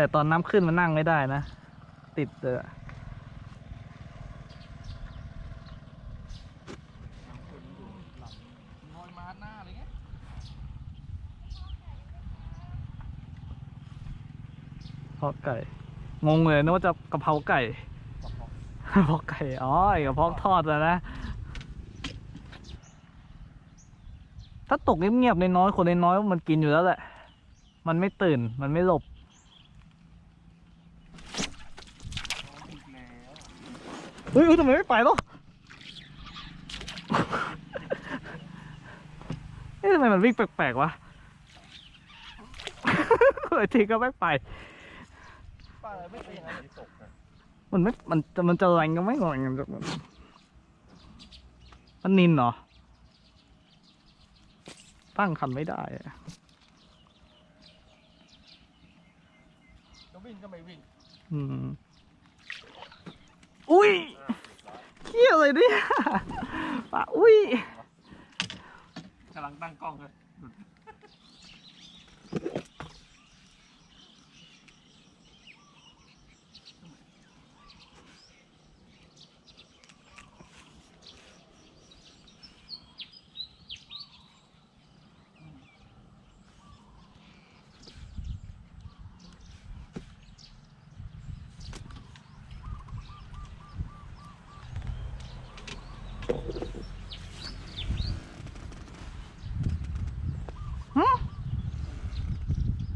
แต่ตอนน้ำขึ้นมันนั่งไม่ได้นะ ติดเลยอะลอยมาหน้าอะไรเพาะไก่ งงเลยนึกว่าจะกะเพราไก่กระเพาะไก่ อ๋อไอกระเพาะทอดอะนะ ถ้าตกเงียบๆน้อยคนน้อยมันกินอยู่แล้วแหละ มันไม่ตื่น มันไม่หลบ อีกแล้ว เฮ้ยเฮ้ยทำไมไม่ไปหรอเอ๊ะทำไมมันวิ่งแปลกๆวะเออทีก็ไม่ไปป้าไม่เป็นอย่างนั้นมันไม่ มันจะมันจะแรงก็ไม่แรงมันจะมันนินเหรอ ตั้งคันไม่ได้อะก็วิ่งก็ไม่วิ่ง อืม อุ้ยเขี้ยวเลยเนี่ยปะอุ้ยกำลังตั้งกล้องเลย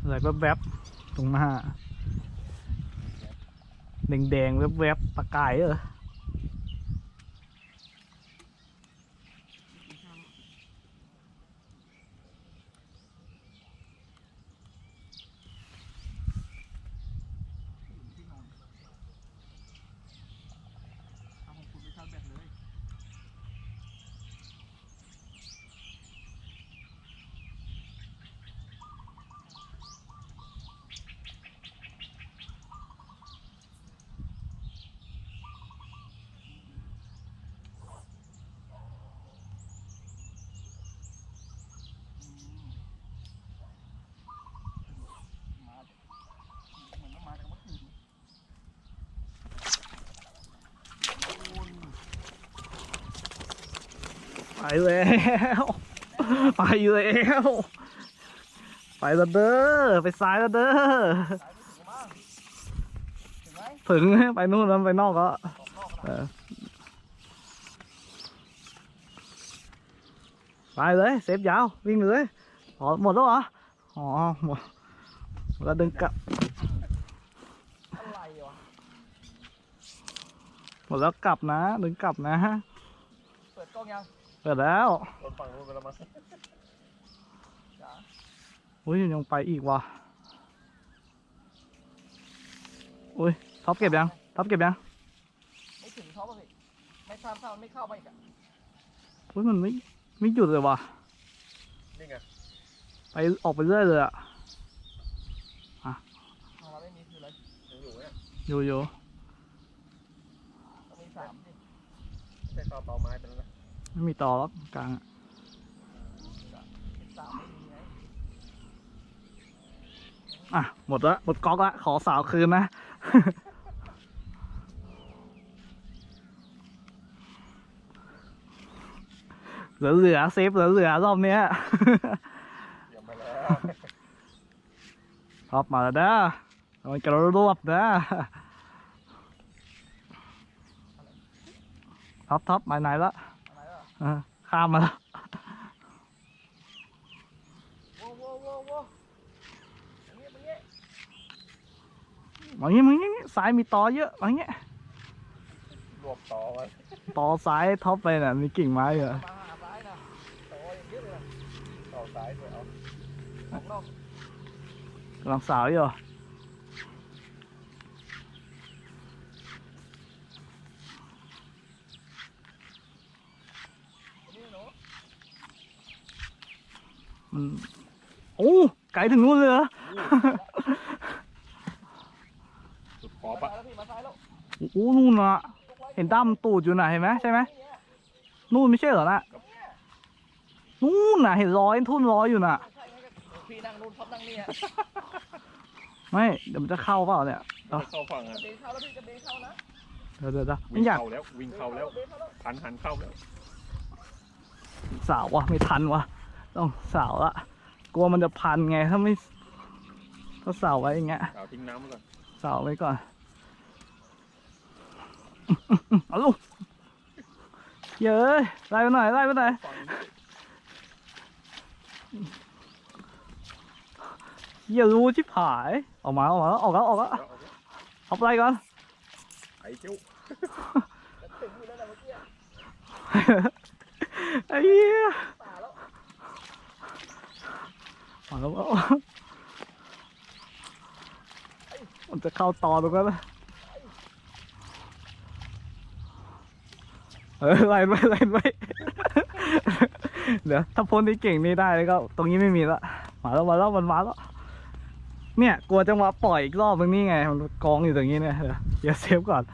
อะไรแวบๆตรงหน้าแดงๆแวบๆตะกายเออาของคุณไปชาร์จแบตเลย มาเหมือนต้องมาจากเมื่อคืน ไป แล้วไปแล้วไปล้วเด้อไปซ้ายล้วเด้อถึงไปนู่นแล้วไปนอกก็ไปเลยเซฟยาววิ่งเลยอ๋อหมดแล้วเหรออ๋อหมดแล้วดึงกลับหมดแล้วกลับนะดึงกลับนะเปิดกล้องยัง เปิดแล้วโดนฝั่งนู้นไปแล้วมั้งจ๋าอุ้ยยังไปอีกว่ะอุ้ยท็อปเก็บยังท็อปเก็บยังไม่ถึงท็อปอะพี่ไม่ข้ามเข้าไม่เข้าไปอีกอะอุ้ยมันไม่ไม่หยุดเลยว่ะนี่ไงไปออกไปเรื่อยเลยอะของเราไม่มีคืออะไรยังอยู่เนี่ยอยู่อยู่ต้องมีสามสิใช่ต่อต่อไม้ไปแล้วนะ ไม่มีต่อแล้วกลางอะอะหมดละหมดก๊อกละขอสาวคืนนะ เหลือเหลือเซฟเหลือเหลือรอบเนี้ยเดี๋ยวมาแล้วท็อปมาแล้วนะมันกระรวบนะท็อปท็อปมาไหนละ ข้ามมาแล้วโว้โว้โว้โว้อย่างเงี้ยอย่างเงี้ยมาอย่างงี้มาอย่างงี้ซ้ายมีต่อเยอะมาอย่างงี้รวบต่อไว้ต่อซ้ายท็อปไปน่ะมีกิ่งไม้อยู่อะมาหาซ้ายนะต่ออย่างเงี้ยเลยต่อซ้ายด้วยเอาของนอกกำลังสาวอยู่ มันโอ้ไกลถึงนู่นเลยเหรอสุดขอบอะแล้วพี่มาซ้ายแล้วโอ้โหนู่นอะเห็นด้ามตูดอยู่น่ะเห็นไหมใช่ไหมนู่นไม่ใช่เหรอน่ะนู่นน่ะเห็นรอยทุ่นรอยอยู่น่ะใช่ไงก็พี่นั่งนู่นท็อปนั่งนี่อะไม่เดี๋ยวมันจะเข้าเปล่าเนี่ยไม่เข้าฝั่งอะเบรกเข้าแล้วพี่จะเบรกเข้านะเดี๋ยวเดี๋ยวเดี๋ยวไม่วิ่งอยากเข้าแล้ววิ่งเข้าแล้วเบรกเข้าแล้วหันหันเข้าแล้วสาววะไม่ทันวะ ต้องสาวละกลัวมันจะพันไงถ้าไม่ถ้าสาวไว้อย่างเงี้ยเอาทิ้งน้ำไว้ก่อนสาวไว้ก่อนเอาลูกเย้ยไล่ไปหน่อยไล่ไปหน่อยฝั่งอย่ารู้ชิบหายออกมาออกมาแล้วออกแล้วออกแล้วแล้วเอาไว้เอาไปก่อนไอ้เจ้า ถึงอยู่แล้วนะเมื่อกี้ ไอ้เหี้ย ป่าแล้ว แล้วมันจะเข้าตอตรงนั้นเออไล่ไปไล่ไปเดี๋ยวถ้าพ้นที่เก่งนี่ได้แล้วก็ ตรงนี้ไม่มีละมาแล้วมาแล้วมันมาแล้วเนี่ย กลัวจังหวะปล่อยอีกรอบนึงนี่ไง มันกองอยู่ตรงนี้เนี่ยเดี๋ยวเดี๋ยวเซฟก่อน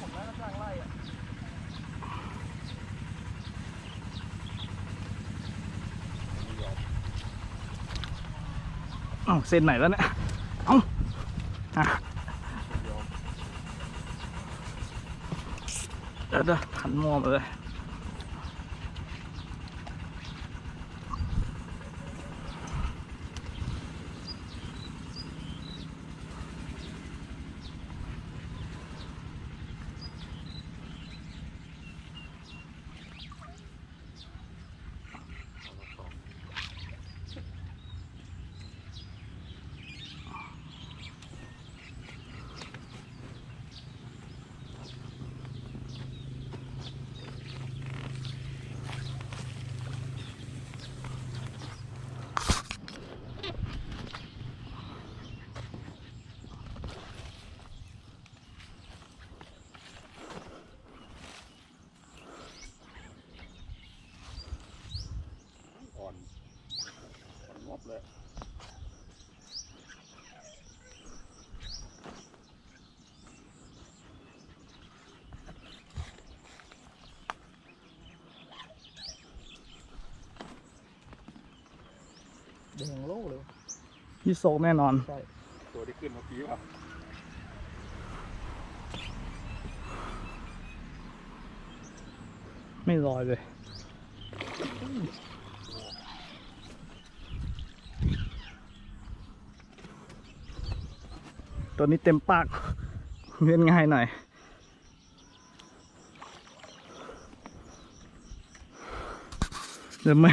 ผมน่าจะกลางไล่อะ อ้าวเส้นไหนแล้วเนี่ย เอ้าอะเดี๋ยวเดี๋ยวหันมองเลย แดงโล่เลยพี่โซกแน่นอน ใช่ ตัวที่ขึ้นเมื่อกี้ป่ะไม่ลอยเลยตัวนี้เต็มปากเล่นง่ายหน่อย เดี๋ยวไม่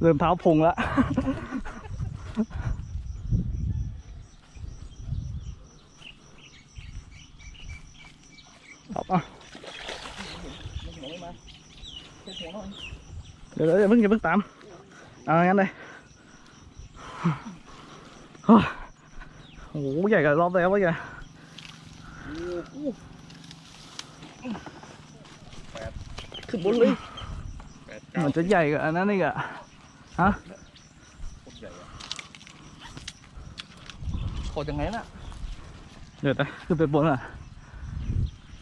เริ่มเท้าพุงแล้วเอาอะไม่หัวไม่มาเช็ดหัวหน่อยเดี๋ยวเดี๋ยวอย่าเพิ่งอย่าเพิ่งตาม เอางั้นเลยโอ้โหใหญ่กับรอบแล้ววะแกขึ้นบนเลยแปดเก้ามันจะใหญ่กับอันนั้นอีกอะ ฮะโคตรใหญ่อะโคตรยังไงน่ะ เดี๋ยวนะขึ้นไปบนอะ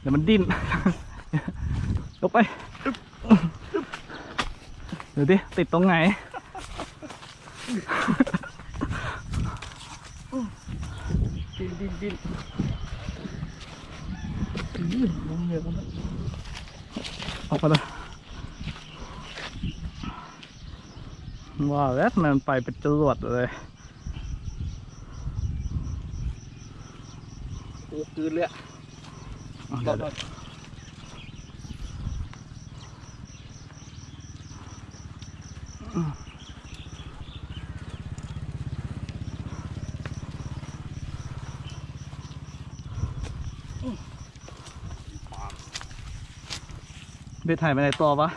เดี๋ยวมันดิ้น ลงไป เดี๋ยวดิ ติดตรงไหน ดินดินดินลงเยอะแล้วออกมาเลย ว่าแล้วทำไมมันไปเป็นจรวดเลยคืนเลยอะอะรเดี๋อยวบเดี๋ยวเบ็ดหายไปไหนตัวปะ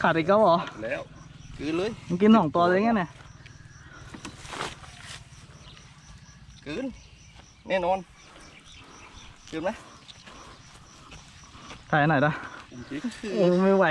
ขาดอีกแล้วเหรอ แล้ว คืนเลยมึงกินสองตัวเลยไงเนี่ยคืนแน่นอนคืนไหมถ่ายหน่อยนะจริงโอ้ไม่ไหว